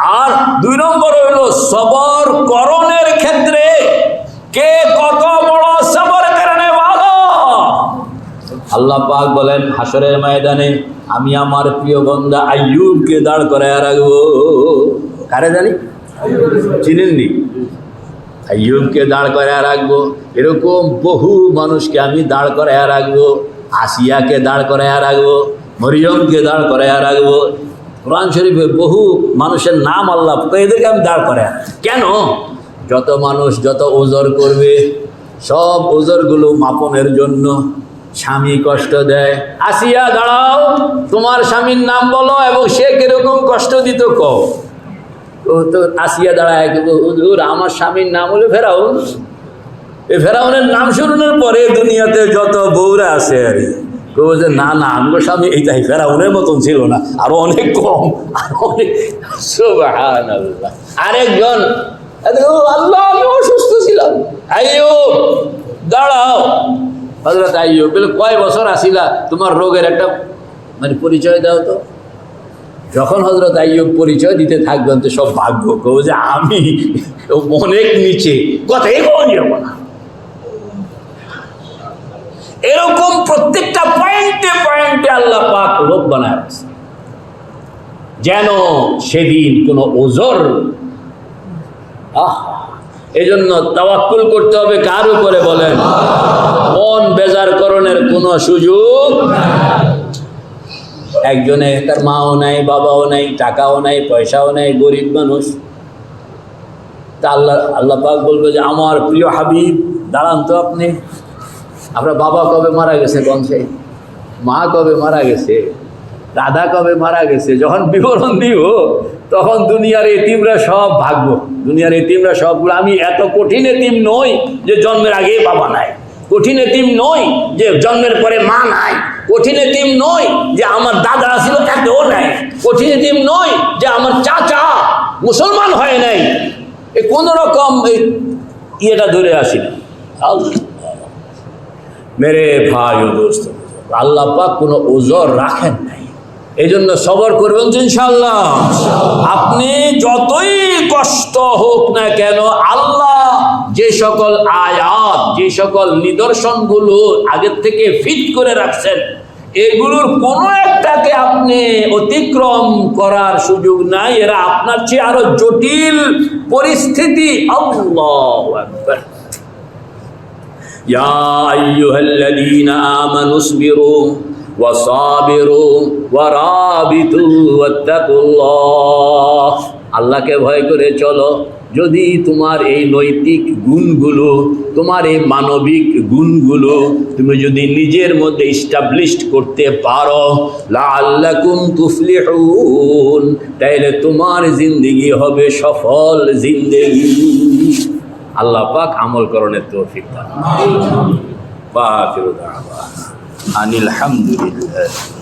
আর দুই নম্বর হইল সবর করণের ক্ষেত্রে কে কত বড় সবর কারণে ভালো আল্লাহ পাক বলেন হাসরের ময়দানে আমি আমার প্রিয় বন্ধা আইয়ুবকে দাঁড় করায় রাখব। কারে জানি? চিনেননি? আইয়ুবকে দাঁড় করায় রাখব। এরকম বহু মানুষকে আমি দাঁড় করায় রাখব। আসিয়াকে দাঁড় করায় রাখব। মরিয়মকে দাঁড় করায় রাখব। কোরআন শরীফে বহু মানুষের নাম আল্লাহ এদেরকে আমি দাঁড় করায় কেন? যত মানুষ যত ওজর করবে, সব ওজরগুলো মাপনের জন্য স্বামী কষ্ট দেয়। আসিয়া দাঁড়াও, তোমার স্বামীর নাম বলো এবং সে কীরকম কষ্ট দিত কও। ও তো আসিয়া দাঁড়ায় হুজুর, আমার স্বামীর নাম হলো ফেরাউন। এই ফেরাউনের নাম শুরুনের পরে দুনিয়াতে যত বউরা আছে আর কি। কেউ যে, না না আমার স্বামী, এই এইটাই ফেরাউনের মতন ছিল না। আরও অনেক কম, আরও অনেক আরেকজন আল্লাহ, আমি অসুস্থ ছিলাম। আইয়ো, দাঁড়াও। হজরত আইয়ো বলে, কয় বছর আসিলা? তোমার রোগের একটা মানে পরিচয় দাও তো। যখন হজরত আইয়ুব পরিচয় দিতে থাকবেন, তো সব ভাগ্য কেউ যে, আমি অনেক নিচে, কথাই কখন এরকম প্রত্যেকটা বানায়। যেন সেদিন কোনো ওজর আহ তাওয়াক্কুল করতে হবে কার উপরে বলেন? মন কোনো সুযোগ একজনে তার মাও নাই, বাবাও নাই, টাকাও নাই, পয়সাও নাই, গরিব মানুষ। তা আল্লাহ আল্লাহ পাক বলবে যে, আমার প্রিয় হাবিব, দাঁড়ান তো আপনি। আপনার বাবা কবে মারা গেছে বংশে মা কবে মারা গেছে? দাদা কবে মারা গেছে? যখন বিবরণ দিব, তখন দুনিয়ার এতিমরা সব ভাগব। দুনিয়ার এতিমরা সবগুলো। আমি এত কঠিন এতিম নই যে জন্মের আগে বাবা নাই। কঠিন এতিম নই যে জন্মের পরে মা নাই। কঠিন এতিম নই যে আমার দাদা ছিল তাকেও নাই। কঠিন এতিম নই যে আমার চাচা মুসলমান হয় নাই। এ কোন রকম এই ইয়েটা ধরে আসি না। মেরে ভাই দোস্ত, আল্লাহ পাক কোনো ওজর রাখেন নাই। এই জন্য সবর করবেন ইনশাল্লাহ আপনি যতই কষ্ট হোক না কেন, আল্লাহ যে সকল আয়াত, যে সকল নিদর্শনগুলো আগের থেকে ফিট করে রাখছেন, এগুলোর কোনো একটাকে আপনি অতিক্রম করার সুযোগ নাই। এরা আপনার চেয়ে আরও জটিল পরিস্থিতি। আল্লাহ আকবার। يا أيها الذين آمنوا اصبروا وصابروا ورابطوا واتقوا الله আল্লাহকে ভয় করে চলো যদি তোমার এই নৈতিক গুণগুলো তোমার এই মানবিক গুণগুলো তুমি যদি নিজের মধ্যে ইস্টাবলিশড করতে পারো লাআল্লাকুম তুফলিহুন তাইলে তোমার জিন্দেগি হবে সফল জিন্দেগি আল্লাহ পাক আমল করণের তৌফিক দান عن الحمد لله.